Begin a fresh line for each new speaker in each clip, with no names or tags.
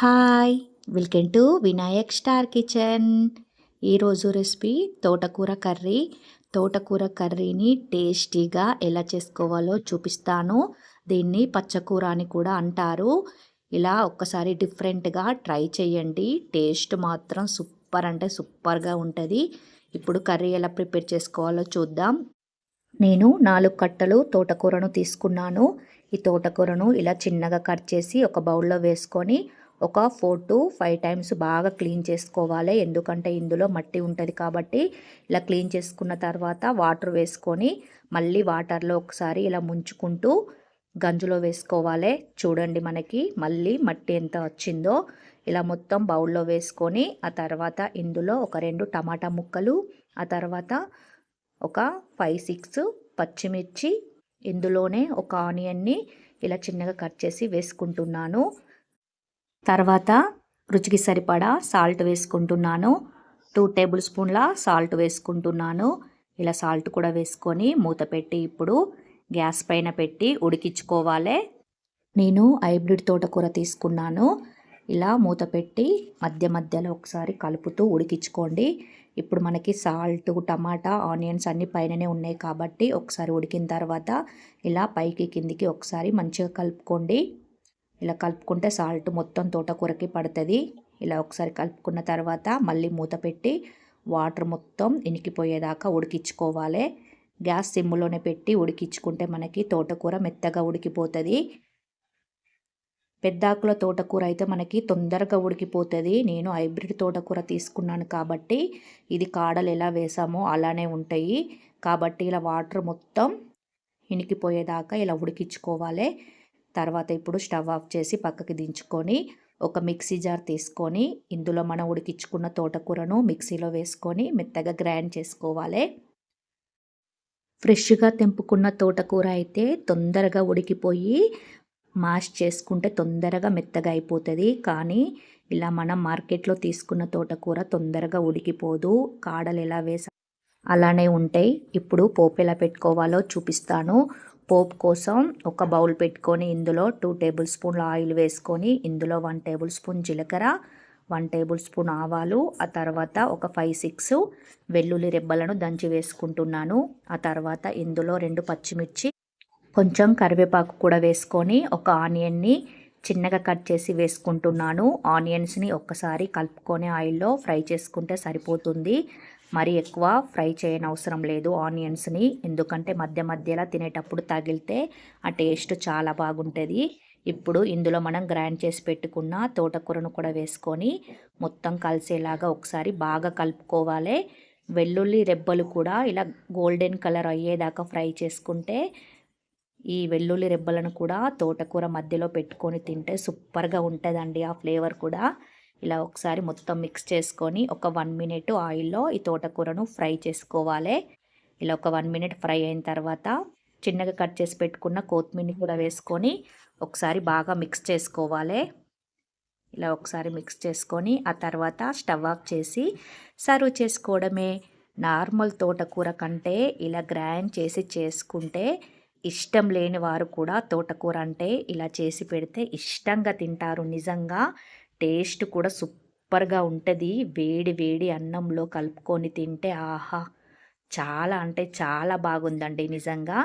Hi welcome to Vinayak star kitchen. ఈరోజు recipe తోటకూర curry. తోటకూర కర్రీని టేస్టీగా ఎలా చేసుకోవాలో చూపిస్తాను. దీన్ని పచ్చకూర అని కూడా అంటారు. ఇలా ఒక్కసారి డిఫరెంట్గా ట్రై చేయండి. టేస్ట్ మాత్రం సూపర్ అంటే సూపర్గా ఉంటుంది. ఇప్పుడు కర్రీ ఎలా ప్రిపేర్ చేసుకోవాలో చూద్దాం. నేను నాలుగు కట్టలు తోటకూరను తీసుకున్నాను. ఈ తోటకూరను ఇలా చిన్నగా కట్ చేసి ఒక బౌల్లో వేసుకొని ఒక ఫోర్ టు ఫైవ్ టైమ్స్ బాగా క్లీన్ చేసుకోవాలి. ఎందుకంటే ఇందులో మట్టి ఉంటుంది కాబట్టి ఇలా క్లీన్ చేసుకున్న తర్వాత వాటర్ వేసుకొని మళ్ళీ వాటర్లో ఒకసారి ఇలా ముంచుకుంటూ గంజులో వేసుకోవాలి. చూడండి మనకి మళ్ళీ మట్టి ఎంత వచ్చిందో. ఇలా మొత్తం బౌల్లో వేసుకొని ఆ తర్వాత ఇందులో ఒక రెండు టమాటా ముక్కలు ఆ తర్వాత ఒక ఫైవ్ సిక్స్ పచ్చిమిర్చి ఇందులోనే ఒక ఆనియన్ని ఇలా చిన్నగా కట్ చేసి వేసుకుంటున్నాను. తర్వాత రుచికి సరిపడా సాల్ట్ వేసుకుంటున్నాను. టూ టేబుల్ స్పూన్ల సాల్ట్ వేసుకుంటున్నాను. ఇలా సాల్ట్ కూడా వేసుకొని మూత పెట్టి ఇప్పుడు గ్యాస్ పైన పెట్టి ఉడికించుకోవాలి. నేను హైబ్రిడ్ తోటకూర తీసుకున్నాను. ఇలా మూత పెట్టి మధ్య మధ్యలో ఒకసారి కలుపుతూ ఉడికించుకోండి. ఇప్పుడు మనకి సాల్ట్ టమాటా ఆనియన్స్ అన్నీ పైననే ఉన్నాయి కాబట్టి ఒకసారి ఉడికిన తర్వాత ఇలా పైకి కిందికి ఒకసారి మంచిగా కలుపుకోండి. ఇలా కలుపుకుంటే సాల్ట్ మొత్తం తోటకూరకి పడుతుంది. ఇలా ఒకసారి కలుపుకున్న తర్వాత మళ్ళీ మూత పెట్టి వాటర్ మొత్తం ఇనికిపోయేదాకా ఉడికించుకోవాలి. గ్యాస్ సిమ్లోనే పెట్టి ఉడికించుకుంటే మనకి తోటకూర మెత్తగా ఉడికిపోతుంది. పెద్దాకుల తోటకూర అయితే మనకి తొందరగా ఉడికిపోతుంది. నేను హైబ్రిడ్ తోటకూర తీసుకున్నాను కాబట్టి ఇది కాడలు ఎలా వేసామో అలానే ఉంటాయి. కాబట్టి ఇలా వాటర్ మొత్తం ఇనికిపోయేదాకా ఇలా ఉడికించుకోవాలి. తర్వాత ఇప్పుడు స్టవ్ ఆఫ్ చేసి పక్కకి దించుకొని ఒక మిక్సీ జార్ తీసుకొని ఇందులో మనం ఉడికించుకున్న తోటకూరను మిక్సీలో వేసుకొని మెత్తగా గ్రైండ్ చేసుకోవాలి. ఫ్రెష్గా తెంపుకున్న తోటకూర అయితే తొందరగా ఉడికిపోయి మాష్ చేసుకుంటే తొందరగా మెత్తగా అయిపోతుంది. కానీ ఇలా మనం మార్కెట్లో తీసుకున్న తోటకూర తొందరగా ఉడికిపోదు. కాడలు ఎలా వేసా అలానే ఉంటాయి. ఇప్పుడు పోపు ఎలా పెట్టుకోవాలో చూపిస్తాను. పోప్ కోసం ఒక బౌల్ పెట్టుకొని ఇందులో టూ టేబుల్ స్పూన్ల ఆయిల్ వేసుకొని ఇందులో వన్ టేబుల్ స్పూన్ జీలకర్ర వన్ టేబుల్ స్పూన్ ఆవాలు ఆ తర్వాత ఒక ఫైవ్ సిక్స్ వెల్లుల్లి రెబ్బలను దంచి వేసుకుంటున్నాను. ఆ తర్వాత ఇందులో రెండు పచ్చిమిర్చి కొంచెం కరివేపాకు కూడా వేసుకొని ఒక ఆనియన్ని చిన్నగా కట్ చేసి వేసుకుంటున్నాను. ఆనియన్స్ని ఒక్కసారి కలుపుకొని ఆయిల్లో ఫ్రై చేసుకుంటే సరిపోతుంది. మరి ఎక్కువ ఫ్రై చేయని అవసరం లేదు ఆనియన్స్ని. ఎందుకంటే మధ్య మధ్యలో తినేటప్పుడు తగిలితే ఆ టేస్ట్ చాలా బాగుంటుంది. ఇప్పుడు ఇందులో మనం గ్రైండ్ చేసి పెట్టుకున్న తోటకూరను కూడా వేసుకొని మొత్తం కలిసేలాగా ఒకసారి బాగా కలుపుకోవాలి. వెల్లుల్లి రెబ్బలు కూడా ఇలా గోల్డెన్ కలర్ అయ్యేదాకా ఫ్రై చేసుకుంటే ఈ వెల్లుల్లి రెబ్బలను కూడా తోటకూర మధ్యలో పెట్టుకొని తింటే సూపర్గా ఉంటుందండి ఆ ఫ్లేవర్ కూడా. ఇలా ఒకసారి మొత్తం మిక్స్ చేసుకొని ఒక వన్ మినిట్ ఆయిల్లో ఈ తోటకూరను ఫ్రై చేసుకోవాలి. ఇలా ఒక వన్ మినిట్ ఫ్రై అయిన తర్వాత చిన్నగా కట్ చేసి పెట్టుకున్న కొత్తిమీర కూడా వేసుకొని ఒకసారి బాగా మిక్స్ చేసుకోవాలి. ఇలా ఒకసారి మిక్స్ చేసుకొని ఆ తర్వాత స్టవ్ ఆఫ్ చేసి సర్వ్ చేసుకోవడమే. నార్మల్ తోటకూర కంటే ఇలా గ్రైండ్ చేసి చేసుకుంటే ఇష్టం లేని వారు కూడా తోటకూర అంటే ఇలా చేసి పెడితే ఇష్టంగా తింటారు నిజంగా. టేస్ట్ కూడా సూపర్గా ఉంటుంది. వేడి వేడి అన్నంలో కలుపుకొని తింటే ఆహా! చాలా అంటే చాలా బాగుందండి నిజంగా.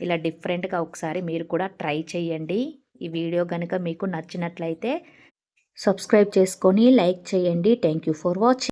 ఇలా డిఫరెంట్గా ఒకసారి మీరు కూడా ట్రై చేయండి. ఈ వీడియో కనుక మీకు నచ్చినట్లయితే సబ్స్క్రైబ్ చేసుకొని లైక్ చేయండి. Thank you for watching.